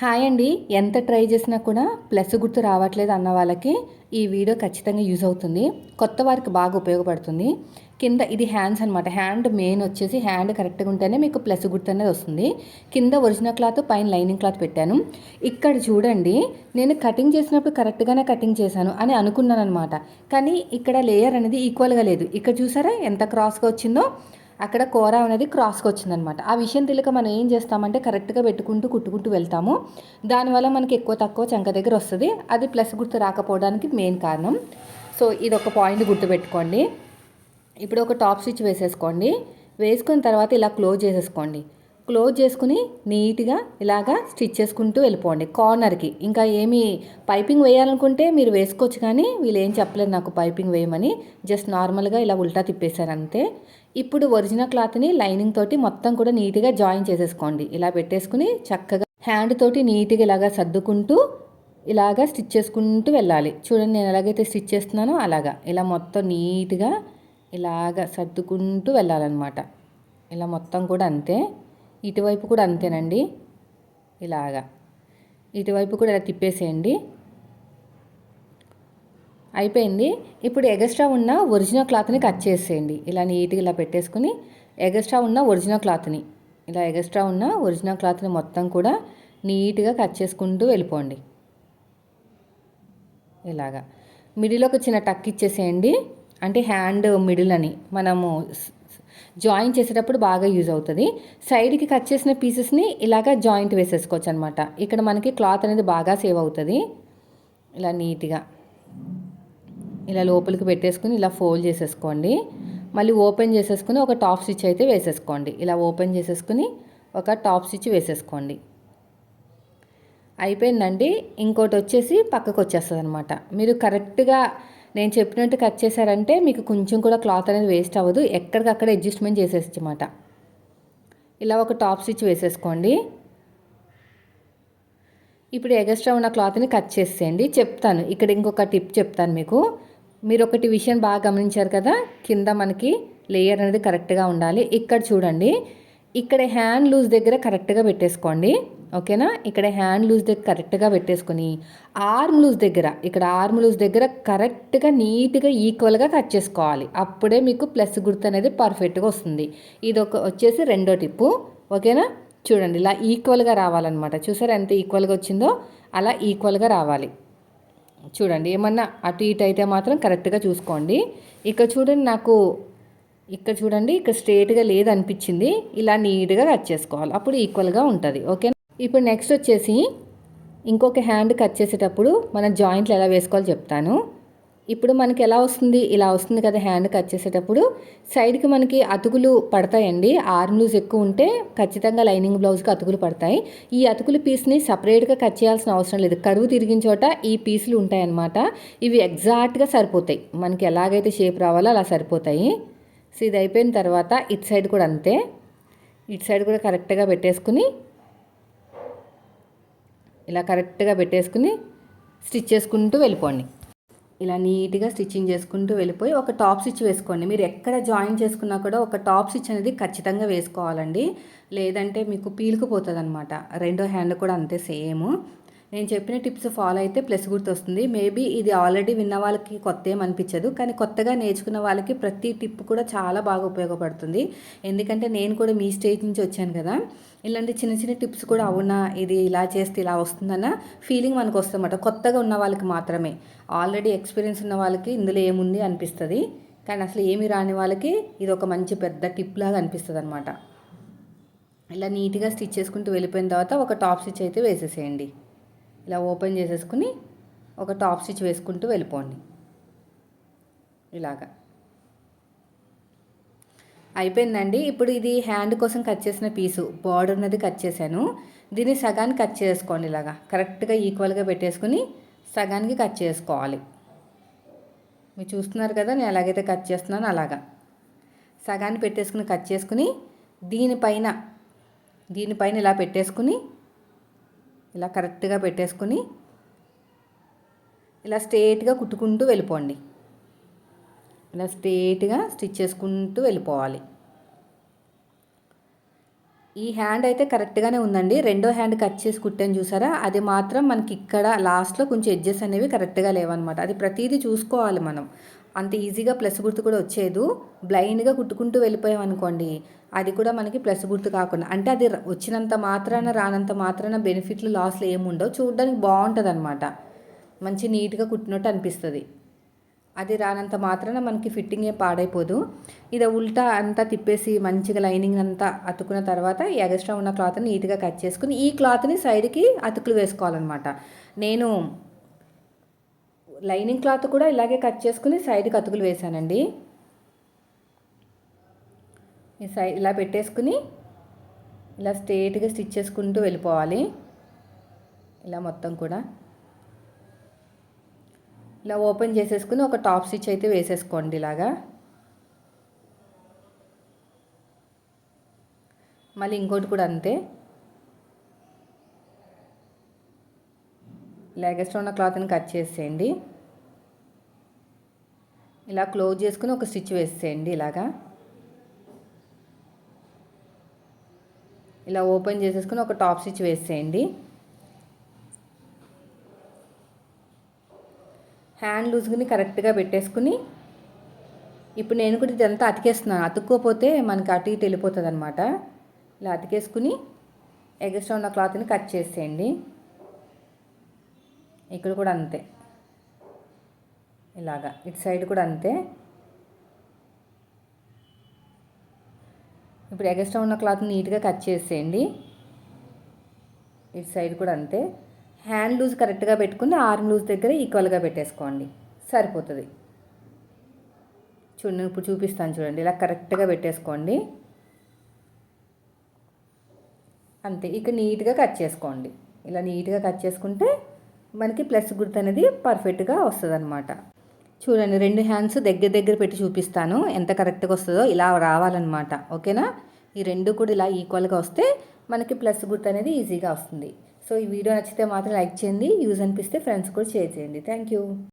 Hi అండి. ఎంత try చేసినా కూడా ప్లస్ గుర్తు రావట్లేదు అన్న వాళ్ళకి ఈ వీడియో ఖచ్చితంగా యూజ్ అవుతుంది. కొత్త వారికి బాగా ఉపయోగపడుతుంది. కింద ఇది హ్యాండ్స్ అనమాట హ్యాండ్ మెయిన్ వచ్చేసి హ్యాండ్ కరెక్ట్గా ఉంటేనే మీకు ప్లస్ గుర్తు అనేది వస్తుంది. కింద ఒరిజినల్ క్లాత్ పైన లైనింగ్ క్లాత్ పెట్టాను. ఇక్కడ చూడండి నేను కటింగ్ చేసినప్పుడు కరెక్ట్గానే కటింగ్ చేశాను అని అనుకున్నాను అనమాట కానీ ఇక్కడ లేయర్ అనేది ఈక్వల్గా లేదు. ఇక్కడ చూసారా ఎంత క్రాస్గా వచ్చిందో? అక్కడ కూర అనేది క్రాస్కి వచ్చిందనమాట. ఆ విషయం తెలియక మనం ఏం చేస్తామంటే కరెక్ట్గా పెట్టుకుంటూ కుట్టుకుంటూ వెళ్తాము. దానివల్ల మనకి ఎక్కువ తక్కువ చంక దగ్గర వస్తుంది. అది ప్లస్ గుర్తు రాకపోవడానికి మెయిన్ కారణం. సో ఇది ఒక పాయింట్ గుర్తుపెట్టుకోండి. ఇప్పుడు ఒక టాప్ స్టిచ్ వేసేసుకోండి. వేసుకున్న తర్వాత ఇలా క్లోజ్ చేసేసుకోండి. క్లోజ్ చేసుకుని నీట్గా ఇలాగా స్టిచ్ చేసుకుంటూ వెళ్ళిపోండి. కార్నర్కి. ఇంకా ఏమి పైపింగ్ వేయాలనుకుంటే మీరు వేసుకోవచ్చు కానీ వీళ్ళు ఏం చెప్పలేదు నాకు పైపింగ్ వేయమని. జస్ట్ నార్మల్గా ఇలా ఉల్టా తిప్పేశారు అంతే. ఇప్పుడు ఒరిజినల్ క్లాత్ని లైనింగ్ తోటి మొత్తం కూడా నీట్గా జాయిన్ చేసేసుకోండి. ఇలా పెట్టేసుకుని చక్కగా హ్యాండ్ తోటి నీట్గా ఇలాగా సర్దుకుంటూ ఇలాగా స్టిచ్ చేసుకుంటూ వెళ్ళాలి. చూడండి నేను ఎలాగైతే స్టిచ్ చేస్తున్నానో అలాగా. ఇలా మొత్తం నీట్గా ఇలాగ సర్దుకుంటూ వెళ్ళాలన్నమాట. ఇలా మొత్తం కూడా అంతే. ఇటువైపు కూడా అంతేనండి. ఇలాగా. ఇటువైపు కూడా ఇలా తిప్పేసేయండి. అయిపోయింది. ఇప్పుడు ఎగస్ట్రా ఉన్న ఒరిజినల్ క్లాత్ని కట్ చేసేయండి. ఇలా నీట్గా ఇలా పెట్టేసుకుని ఎగస్ట్రా ఉన్న ఒరిజినల్ క్లాత్ని ఇలా ఎగస్ట్రా ఉన్న ఒరిజినల్ క్లాత్ని మొత్తం కూడా నీట్గా కట్ చేసుకుంటూ వెళ్ళిపోండి. ఇలాగా. మిడిల్ ఒక చిన్న టక్ ఇచ్చేసేయండి. అంటే హ్యాండ్ మిడిల్ అని మనము జాయింట్ చేసేటప్పుడు బాగా యూజ్ అవుతుంది. సైడ్కి కట్ చేసిన పీసెస్ని ఇలాగ జాయింట్ వేసేసుకోవచ్చు అనమాట ఇక్కడ మనకి క్లాత్ అనేది బాగా సేవ్ అవుతుంది. ఇలా నీట్గా. ఇలా లోపలికి పెట్టేసుకుని ఇలా ఫోల్డ్ చేసేసుకోండి. మళ్ళీ ఓపెన్ చేసేసుకుని ఒక టాప్ స్టిచ్ అయితే వేసేసుకోండి. ఇలా ఓపెన్ చేసేసుకుని ఒక టాప్ స్టిచ్ వేసేసుకోండి. అయిపోయిందండి. ఇంకోటి వచ్చేసి పక్కకు వచ్చేస్తుంది అనమాట మీరు కరెక్ట్గా నేను చెప్పినట్టు కట్ చేశారంటే మీకు కొంచెం కూడా క్లాత్ అనేది వేస్ట్ అవ్వదు. ఎక్కడికక్కడ అడ్జస్ట్మెంట్ చేసేసమాట ఇలా ఒక టాప్ స్టిచ్ వేసేసుకోండి. ఇప్పుడు ఎగస్ట్రా ఉన్న క్లాత్ని కట్ చేసేయండి. చెప్తాను. ఇక్కడ ఇంకొక టిప్ చెప్తాను మీకు. మీరు ఒకటి విషయం బాగా గమనించారు కదా? కింద మనకి లేయర్ అనేది కరెక్ట్గా ఉండాలి. ఇక్కడ చూడండి. ఇక్కడ హ్యాండ్ లూజ్ దగ్గర కరెక్ట్గా పెట్టేసుకోండి. ఓకేనా? ఇక్కడ హ్యాండ్ లూజ్ దగ్గర కరెక్ట్గా పెట్టేసుకొని ఆర్మ్ లూజ్ దగ్గర ఇక్కడ ఆర్మ్ లూజ్ దగ్గర కరెక్ట్గా నీట్గా ఈక్వల్గా కట్ చేసుకోవాలి. అప్పుడే మీకు ప్లస్ గుర్తు అనేది పర్ఫెక్ట్గా వస్తుంది. ఇది ఒక వచ్చేసి రెండో టిప్పు. ఓకేనా? చూడండి ఇలా ఈక్వల్గా రావాలన్నమాట. చూసారా ఎంత ఈక్వల్గా వచ్చిందో? అలా ఈక్వల్గా రావాలి. చూడండి ఏమన్నా అటు ఇటు అయితే మాత్రం కరెక్ట్గా చూసుకోండి. ఇక్కడ చూడండి నాకు ఇక్కడ చూడండి ఇక్కడ స్ట్రేట్గా లేదనిపించింది. ఇలా నీట్గా కట్ చేసుకోవాలి. అప్పుడు ఈక్వల్గా ఉంటుంది. ఓకే? ఇప్పుడు నెక్స్ట్ వచ్చేసి ఇంకొక హ్యాండ్ కట్ చేసేటప్పుడు మన జాయింట్లు ఎలా వేసుకోవాలో చెప్తాను. ఇప్పుడు మనకి ఎలా వస్తుంది? ఇలా వస్తుంది కదా హ్యాండ్ కట్ చేసేటప్పుడు. సైడ్కి మనకి అతుకులు పడతాయండి. ఆర్మ్ లూజ్ ఎక్కువ ఉంటే ఖచ్చితంగా లైనింగ్ బ్లౌజ్కి అతుకులు పడతాయి. ఈ అతుకులు పీస్ని సపరేట్గా కట్ చేయాల్సిన అవసరం లేదు. కరువు తిరిగిన చోట ఈ పీసులు ఉంటాయన్నమాట. ఇవి ఎగ్జాక్ట్గా సరిపోతాయి. మనకి ఎలాగైతే షేప్ రావాలో అలా సరిపోతాయి. సో ఇది అయిపోయిన తర్వాత ఇటు సైడ్ కూడా అంతే. ఇటు సైడ్ కూడా కరెక్ట్గా పెట్టేసుకుని ఇలా కరెక్ట్గా పెట్టేసుకుని స్టిచ్ చేసుకుంటూ వెళ్ళిపోండి. ఇలా నీట్గా స్టిచ్చింగ్ చేసుకుంటూ వెళ్ళిపోయి ఒక టాప్ స్టిచ్ వేసుకోండి. మీరు ఎక్కడ జాయిన్ చేసుకున్నా కూడా ఒక టాప్ స్టిచ్ అనేది ఖచ్చితంగా వేసుకోవాలండి. లేదంటే మీకు పీలుకుపోతుంది అనమాట రెండో హ్యాండ్ కూడా అంతే సేమ్. నేను చెప్పిన టిప్స్ ఫాలో అయితే ప్లస్ గుర్తు వస్తుంది మేబీ ఇది ఆల్రెడీ విన్న వాళ్ళకి కొత్త ఏమనిపించదు కానీ కొత్తగా నేర్చుకున్న వాళ్ళకి ప్రతి టిప్ కూడా చాలా బాగా ఉపయోగపడుతుంది. ఎందుకంటే నేను కూడా మీ స్టేజ్ నుంచి వచ్చాను కదా. ఇలాంటి చిన్న చిన్న టిప్స్ కూడా అవునా? ఇది ఇలా చేస్తే ఇలా వస్తుందన్న ఫీలింగ్ మనకు వస్తుందన్నమాట. కొత్తగా ఉన్న వాళ్ళకి మాత్రమే. ఆల్రెడీ ఎక్స్పీరియన్స్ ఉన్న వాళ్ళకి ఇందులో ఏముంది అనిపిస్తుంది. కానీ అసలు ఏమి రాని వాళ్ళకి ఇది ఒక మంచి పెద్ద టిప్ లాగా అనిపిస్తుంది అనమాట ఇలా నీట్గా స్టిచ్ చేసుకుంటూ వెళ్ళిపోయిన తర్వాత ఒక టాప్ స్టిచ్ అయితే వేసేసేయండి. ఇలా ఓపెన్ చేసేసుకుని ఒక టాప్ స్టిచ్ వేసుకుంటూ వెళ్ళిపోండి. ఇలాగా. అయిపోయిందండి. ఇప్పుడు ఇది హ్యాండ్ కోసం కట్ చేసిన పీసు. బార్డర్ ఉన్నది కట్ చేశాను. దీన్ని సగాన్ని కట్ చేసుకోండి ఇలాగా. కరెక్ట్గా ఈక్వల్గా పెట్టేసుకుని సగానికి కట్ చేసుకోవాలి. మీరు చూస్తున్నారు కదా నేను ఎలాగైతే కట్ చేస్తున్నానో అలాగా. సగాన్ని పెట్టేసుకుని కట్ చేసుకుని దీనిపైన దీనిపైన ఇలా పెట్టేసుకుని ఇలా కరెక్ట్గా పెట్టేసుకుని ఇలా స్ట్రేట్గా కుట్టుకుంటూ వెళ్ళిపోండి. ఇలా స్ట్రేట్గా స్టిచ్ చేసుకుంటూ వెళ్ళిపోవాలి. ఈ హ్యాండ్ అయితే కరెక్ట్గానే ఉందండి. రెండో హ్యాండ్ కట్ చేసి కుట్టాను చూసారా? అది మాత్రం మనకి ఇక్కడ లాస్ట్లో కొంచెం ఎడ్జెస్ అనేవి కరెక్ట్గా లేవన్నమాట. అది ప్రతిదీ చూసుకోవాలి మనం. అంత ఈజీగా ప్లస్ గుర్తు కూడా వచ్చేదు. బ్లైండ్గా కుట్టుకుంటూ వెళ్ళిపోయాం అనుకోండి అది కూడా మనకి ప్లస్ గుర్తు కాకుండా అంటే అది వచ్చినంత మాత్రాన రానంత మాత్రాన బెనిఫిట్లు లాస్లు ఏముండవు చూడడానికి బాగుంటుంది అనమాట మంచి నీట్గా కుట్టినట్టు అనిపిస్తుంది. అది రానంత మాత్రాన మనకి ఫిట్టింగ్ ఏం పాడైపోదు. ఇది ఉల్టా అంతా తిప్పేసి మంచిగా లైనింగ్ అంతా అతుకున్న తర్వాత ఎగస్ట్రా ఉన్న క్లాత్ని నీట్గా కట్ చేసుకుని ఈ క్లాత్ని సైడ్కి అతుకులు వేసుకోవాలన్నమాట. నేను లైనింగ్ క్లాత్ కూడా ఇలాగే కట్ చేసుకుని సైడ్కి అతుకులు వేసానండి ఈ సైడ్ ఇలా పెట్టేసుకుని ఇలా స్ట్రేట్గా స్టిచ్ చేసుకుంటూ వెళ్ళిపోవాలి. ఇలా మొత్తం కూడా. ఇలా ఓపెన్ చేసేసుకుని ఒక టాప్ స్టిచ్ అయితే వేసేసుకోండి ఇలాగా. మళ్ళీ ఇంకోటి కూడా అంతే. లెగెస్ట్ ఉన్న క్లాత్ని కట్ చేసేయండి. ఇలా క్లోజ్ చేసుకుని ఒక స్టిచ్ వేసేయండి ఇలాగా. ఇలా ఓపెన్ చేసేసుకుని ఒక టాప్ స్టిచ్ వేసేయండి. హ్యాండ్ లూజ్ని కరెక్ట్గా పెట్టేసుకుని ఇప్పుడు నేను కూడా ఇదంతా అతికేస్తున్నాను. అతుక్కోపోతే మనకి అటు ఇటు వెళ్ళిపోతుంది అనమాట ఇలా అతికేసుకుని ఎగస్ట్రా ఉన్న క్లాత్ని కట్ చేసేయండి. ఇక్కడ కూడా అంతే. ఇలాగా. ఇటు సైడ్ కూడా అంతే. ఇప్పుడు ఎగస్ట్రా ఉన్న క్లాత్ నీట్గా కట్ చేసేయండి. ఇటు సైడ్ కూడా అంతే. హ్యాండ్ లూజ్ కరెక్ట్గా పెట్టుకుని ఆర్మ్ లూజ్ దగ్గర ఈక్వల్గా పెట్టేసుకోండి. సరిపోతుంది. చూడండి ఇప్పుడు చూపిస్తాను చూడండి. ఇలా కరెక్ట్గా పెట్టేసుకోండి. అంతే. ఇక నీట్గా కట్ చేసుకోండి. ఇలా నీట్గా కట్ చేసుకుంటే మనకి ప్లస్ గుర్తు అనేది పర్ఫెక్ట్గా వస్తుంది అనమాట చూడండి రెండు హ్యాండ్స్ దగ్గర దగ్గర పెట్టి చూపిస్తాను. ఎంత కరెక్ట్గా వస్తుందో ఇలా రావాలన్నమాట. ఓకేనా? ఈ రెండు కూడా ఇలా ఈక్వల్గా వస్తే మనకి ప్లస్ గుర్తు అనేది ఈజీగా వస్తుంది. సో ఈ వీడియో నచ్చితే మాత్రం లైక్ చేయండి. యూజ్ అనిపిస్తే ఫ్రెండ్స్ కూడా షేర్ చేయండి. Thank you